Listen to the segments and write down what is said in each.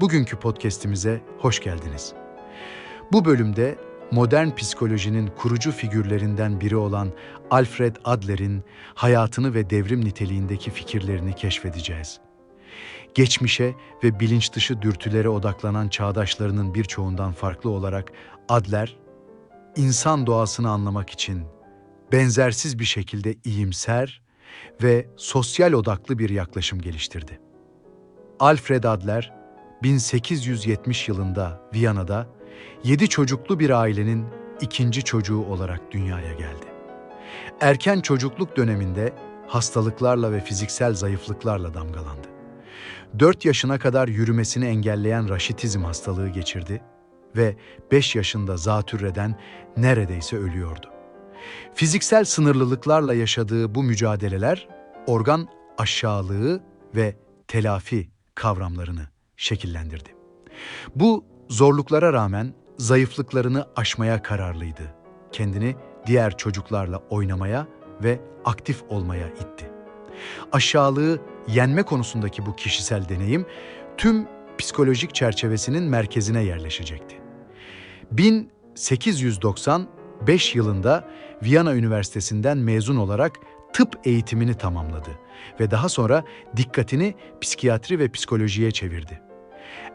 Bugünkü podcast'imize hoş geldiniz. Bu bölümde modern psikolojinin kurucu figürlerinden biri olan Alfred Adler'in hayatını ve devrim niteliğindeki fikirlerini keşfedeceğiz. Geçmişe ve bilinç dışı dürtülere odaklanan çağdaşlarının birçoğundan farklı olarak Adler, insan doğasını anlamak için benzersiz bir şekilde iyimser ve sosyal odaklı bir yaklaşım geliştirdi. Alfred Adler, 1870 yılında Viyana'da yedi çocuklu bir ailenin ikinci çocuğu olarak dünyaya geldi. Erken çocukluk döneminde hastalıklarla ve fiziksel zayıflıklarla damgalandı. 4 yaşına kadar yürümesini engelleyen raşitizm hastalığı geçirdi ve 5 yaşında zatürreden neredeyse ölüyordu. Fiziksel sınırlılıklarla yaşadığı bu mücadeleler organ aşağılığı ve telafi kavramlarını şekillendirdi. Bu zorluklara rağmen zayıflıklarını aşmaya kararlıydı. Kendini diğer çocuklarla oynamaya ve aktif olmaya itti. Aşağılığı yenme konusundaki bu kişisel deneyim tüm psikolojik çerçevesinin merkezine yerleşecekti. 1895 yılında Viyana Üniversitesi'nden mezun olarak tıp eğitimini tamamladı ve daha sonra dikkatini psikiyatri ve psikolojiye çevirdi.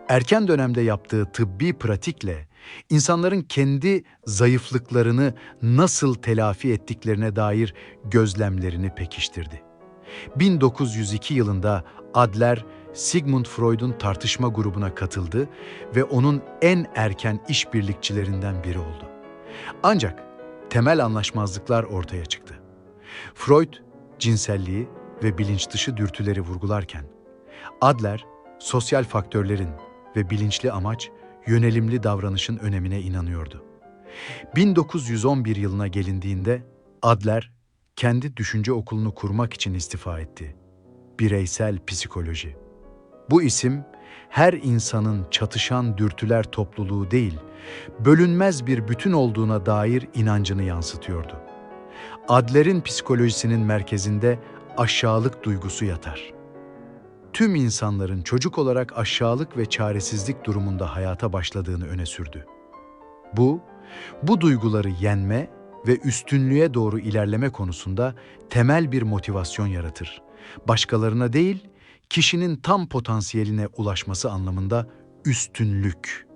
Erken dönemde yaptığı tıbbi pratikle insanların kendi zayıflıklarını nasıl telafi ettiklerine dair gözlemlerini pekiştirdi. 1902 yılında Adler, Sigmund Freud'un tartışma grubuna katıldı ve onun en erken işbirlikçilerinden biri oldu. Ancak temel anlaşmazlıklar ortaya çıktı. Freud, cinselliği ve bilinç dışı dürtüleri vurgularken, Adler, sosyal faktörlerin ve bilinçli amaç, yönelimli davranışın önemine inanıyordu. 1911 yılına gelindiğinde Adler, kendi düşünce okulunu kurmak için istifa etti. Bireysel psikoloji. Bu isim, her insanın çatışan dürtüler topluluğu değil, bölünmez bir bütün olduğuna dair inancını yansıtıyordu. Adler'in psikolojisinin merkezinde aşağılık duygusu yatar. Tüm insanların çocuk olarak aşağılık ve çaresizlik durumunda hayata başladığını öne sürdü. Bu, bu duyguları yenme ve üstünlüğe doğru ilerleme konusunda temel bir motivasyon yaratır. Başkalarına değil, kişinin tam potansiyeline ulaşması anlamında üstünlük.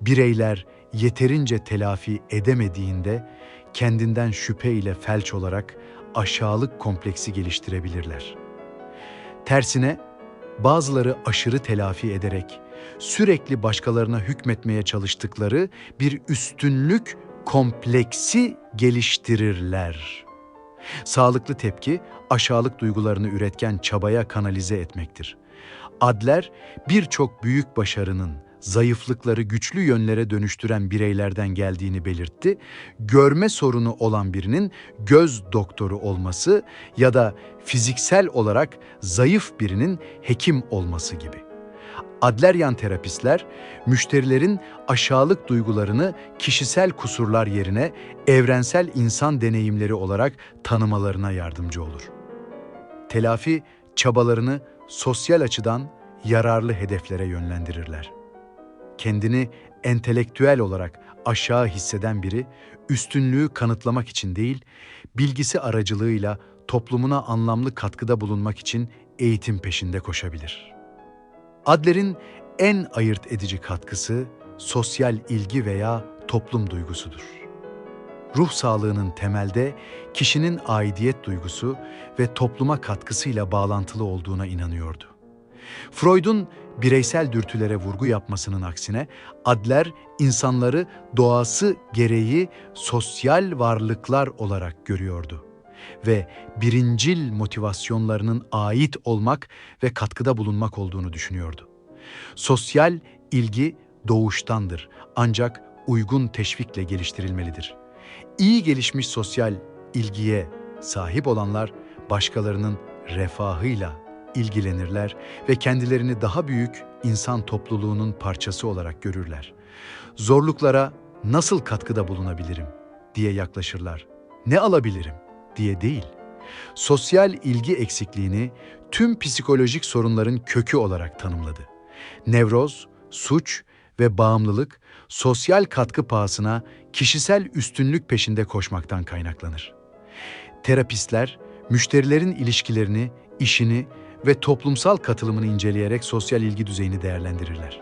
Bireyler yeterince telafi edemediğinde kendinden şüphe ile felç olarak aşağılık kompleksi geliştirebilirler. Tersine bazıları aşırı telafi ederek sürekli başkalarına hükmetmeye çalıştıkları bir üstünlük kompleksi geliştirirler. Sağlıklı tepki aşağılık duygularını üretken çabaya kanalize etmektir. Adler birçok büyük başarının zayıflıkları güçlü yönlere dönüştüren bireylerden geldiğini belirtti. Görme sorunu olan birinin göz doktoru olması ya da fiziksel olarak zayıf birinin hekim olması gibi. Adleryan terapistler, müşterilerin aşağılık duygularını kişisel kusurlar yerine evrensel insan deneyimleri olarak tanımalarına yardımcı olur. Telafi çabalarını sosyal açıdan yararlı hedeflere yönlendirirler. Kendini entelektüel olarak aşağı hisseden biri, üstünlüğü kanıtlamak için değil, bilgisi aracılığıyla toplumuna anlamlı katkıda bulunmak için eğitim peşinde koşabilir.'' Adler'in en ayırt edici katkısı sosyal ilgi veya toplum duygusudur. Ruh sağlığının temelde kişinin aidiyet duygusu ve topluma katkısıyla bağlantılı olduğuna inanıyordu. Freud'un bireysel dürtülere vurgu yapmasının aksine Adler insanları doğası gereği sosyal varlıklar olarak görüyordu ve birincil motivasyonlarının ait olmak ve katkıda bulunmak olduğunu düşünüyordu. Sosyal ilgi doğuştandır ancak uygun teşvikle geliştirilmelidir. İyi gelişmiş sosyal ilgiye sahip olanlar başkalarının refahıyla ilgilenirler ve kendilerini daha büyük insan topluluğunun parçası olarak görürler. Zorluklara nasıl katkıda bulunabilirim diye yaklaşırlar. Ne alabilirim? diye değil, sosyal ilgi eksikliğini tüm psikolojik sorunların kökü olarak tanımladı. Nevroz, suç ve bağımlılık sosyal katkı pahasına kişisel üstünlük peşinde koşmaktan kaynaklanır. Terapistler, müşterilerin ilişkilerini, işini ve toplumsal katılımını inceleyerek sosyal ilgi düzeyini değerlendirirler.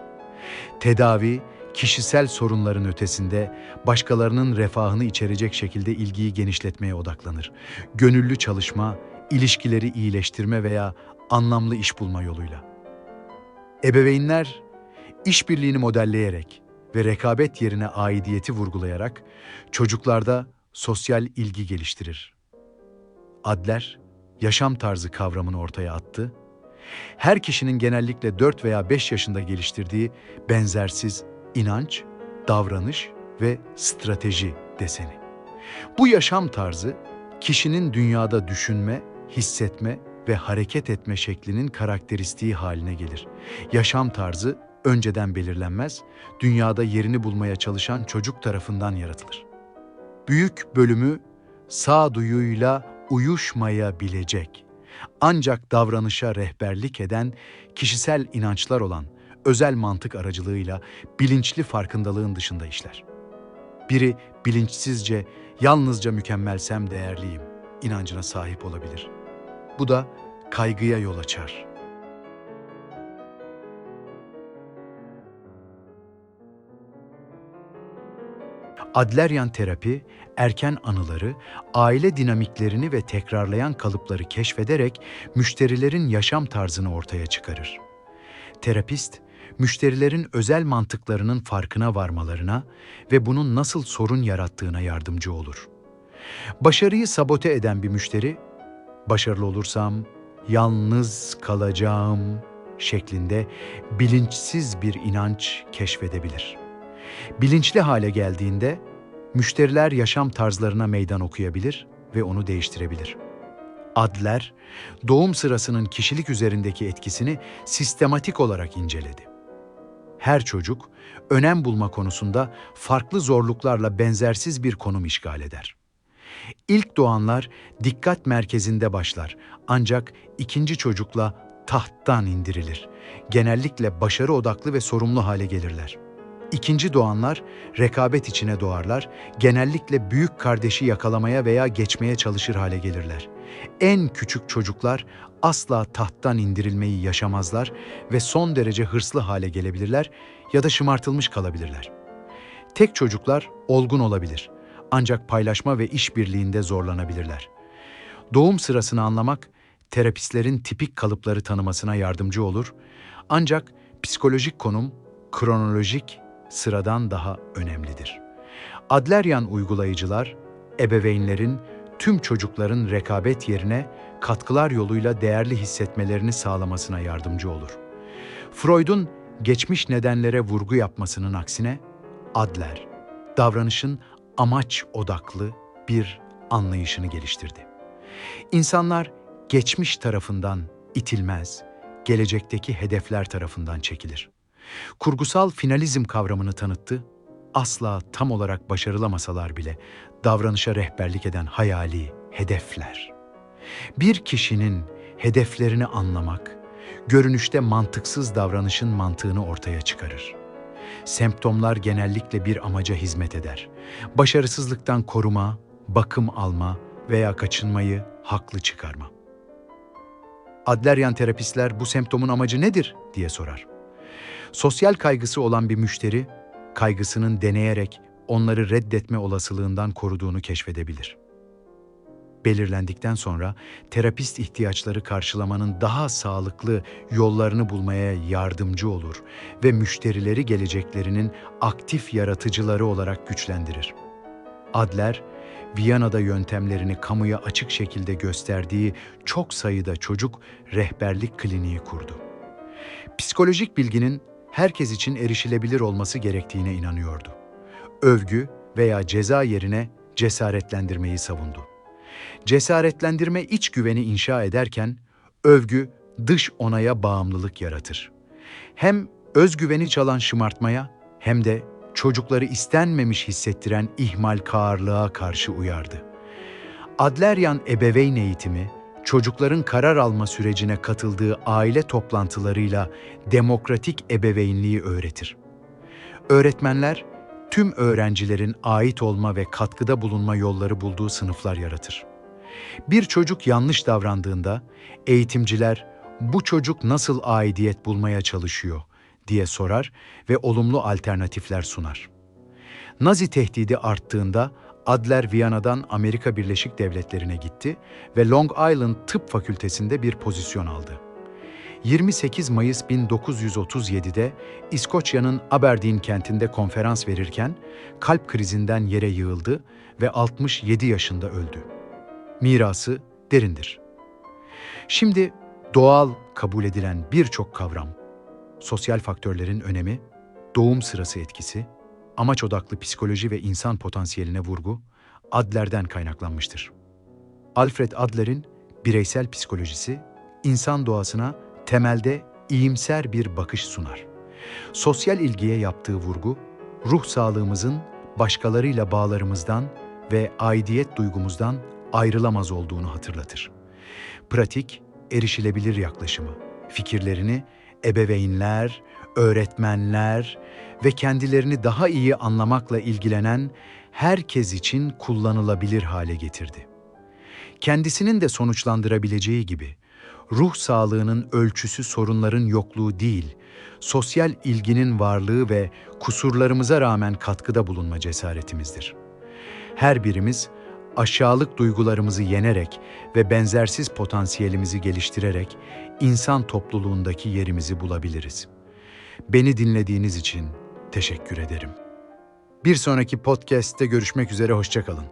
Tedavi, kişisel sorunların ötesinde başkalarının refahını içerecek şekilde ilgiyi genişletmeye odaklanır. Gönüllü çalışma, ilişkileri iyileştirme veya anlamlı iş bulma yoluyla. Ebeveynler, işbirliğini modelleyerek ve rekabet yerine aidiyeti vurgulayarak çocuklarda sosyal ilgi geliştirir. Adler, yaşam tarzı kavramını ortaya attı. Her kişinin genellikle 4 veya 5 yaşında geliştirdiği benzersiz inanç, davranış ve strateji deseni. Bu yaşam tarzı kişinin dünyada düşünme, hissetme ve hareket etme şeklinin karakteristiği haline gelir. Yaşam tarzı önceden belirlenmez, dünyada yerini bulmaya çalışan çocuk tarafından yaratılır. Büyük bölümü sağduyuyla uyuşmayabilecek, ancak davranışa rehberlik eden kişisel inançlar olan özel mantık aracılığıyla bilinçli farkındalığın dışında işler. Biri bilinçsizce yalnızca mükemmelsem değerliyim inancına sahip olabilir. Bu da kaygıya yol açar. Adleryan terapi, erken anıları, aile dinamiklerini ve tekrarlayan kalıpları keşfederek müşterilerin yaşam tarzını ortaya çıkarır. Terapist, müşterilerin özel mantıklarının farkına varmalarına ve bunun nasıl sorun yarattığına yardımcı olur. Başarıyı sabote eden bir müşteri, başarılı olursam yalnız kalacağım şeklinde bilinçsiz bir inanç keşfedebilir. Bilinçli hale geldiğinde müşteriler yaşam tarzlarına meydan okuyabilir ve onu değiştirebilir. Adler, doğum sırasının kişilik üzerindeki etkisini sistematik olarak inceledi. Her çocuk, önem bulma konusunda farklı zorluklarla benzersiz bir konum işgal eder. İlk doğanlar dikkat merkezinde başlar ancak ikinci çocukla tahttan indirilir. Genellikle başarı odaklı ve sorumlu hale gelirler. İkinci doğanlar rekabet içine doğarlar, genellikle büyük kardeşi yakalamaya veya geçmeye çalışır hale gelirler. En küçük çocuklar asla tahttan indirilmeyi yaşamazlar ve son derece hırslı hale gelebilirler ya da şımartılmış kalabilirler. Tek çocuklar olgun olabilir ancak paylaşma ve işbirliğinde zorlanabilirler. Doğum sırasını anlamak terapistlerin tipik kalıpları tanımasına yardımcı olur ancak psikolojik konum kronolojik sıradan daha önemlidir. Adleryan uygulayıcılar, ebeveynlerin tüm çocukların rekabet yerine katkılar yoluyla değerli hissetmelerini sağlamasına yardımcı olur. Freud'un geçmiş nedenlere vurgu yapmasının aksine Adler, davranışın amaç odaklı bir anlayışını geliştirdi. İnsanlar geçmiş tarafından itilmez, gelecekteki hedefler tarafından çekilir. Kurgusal finalizm kavramını tanıttı, asla tam olarak başarılamasalar bile davranışa rehberlik eden hayali hedefler. Bir kişinin hedeflerini anlamak, görünüşte mantıksız davranışın mantığını ortaya çıkarır. Semptomlar genellikle bir amaca hizmet eder. Başarısızlıktan koruma, bakım alma veya kaçınmayı haklı çıkarma. Adleryan terapistler bu semptomun amacı nedir diye sorar. Sosyal kaygısı olan bir müşteri, kaygısının deneyerek onları reddetme olasılığından koruduğunu keşfedebilir. Belirlendikten sonra terapist ihtiyaçları karşılamanın daha sağlıklı yollarını bulmaya yardımcı olur ve müşterileri geleceklerinin aktif yaratıcıları olarak güçlendirir. Adler, Viyana'da yöntemlerini kamuya açık şekilde gösterdiği çok sayıda çocuk rehberlik kliniği kurdu. Psikolojik bilginin herkes için erişilebilir olması gerektiğine inanıyordu. Övgü veya ceza yerine cesaretlendirmeyi savundu. Cesaretlendirme iç güveni inşa ederken övgü dış onaya bağımlılık yaratır. Hem özgüveni çalan şımartmaya hem de çocukları istenmemiş hissettiren ihmal kağırlığa karşı uyardı. Adleryan ebeveyn eğitimi çocukların karar alma sürecine katıldığı aile toplantılarıyla demokratik ebeveynliği öğretir. Öğretmenler, tüm öğrencilerin ait olma ve katkıda bulunma yolları bulduğu sınıflar yaratır. Bir çocuk yanlış davrandığında eğitimciler bu çocuk nasıl aidiyet bulmaya çalışıyor diye sorar ve olumlu alternatifler sunar. Nazi tehdidi arttığında Adler Viyana'dan Amerika Birleşik Devletleri'ne gitti ve Long Island Tıp Fakültesi'nde bir pozisyon aldı. 28 Mayıs 1937'de İskoçya'nın Aberdeen kentinde konferans verirken kalp krizinden yere yığıldı ve 67 yaşında öldü. Mirası derindir. Şimdi doğal kabul edilen birçok kavram, sosyal faktörlerin önemi, doğum sırası etkisi, amaç odaklı psikoloji ve insan potansiyeline vurgu Adler'den kaynaklanmıştır. Alfred Adler'in bireysel psikolojisi insan doğasına temelde iyimser bir bakış sunar. Sosyal ilgiye yaptığı vurgu ruh sağlığımızın başkalarıyla bağlarımızdan ve aidiyet duygumuzdan ayrılamaz olduğunu hatırlatır. Pratik, erişilebilir yaklaşımı, fikirlerini ebeveynler, öğretmenler ve kendilerini daha iyi anlamakla ilgilenen herkes için kullanılabilir hale getirdi. Kendisinin de sonuçlandırabileceği gibi ruh sağlığının ölçüsü sorunların yokluğu değil, sosyal ilginin varlığı ve kusurlarımıza rağmen katkıda bulunma cesaretimizdir. Her birimiz aşağılık duygularımızı yenerek ve benzersiz potansiyelimizi geliştirerek insan topluluğundaki yerimizi bulabiliriz. Beni dinlediğiniz için teşekkür ederim. Bir sonraki podcast'te görüşmek üzere hoşçakalın.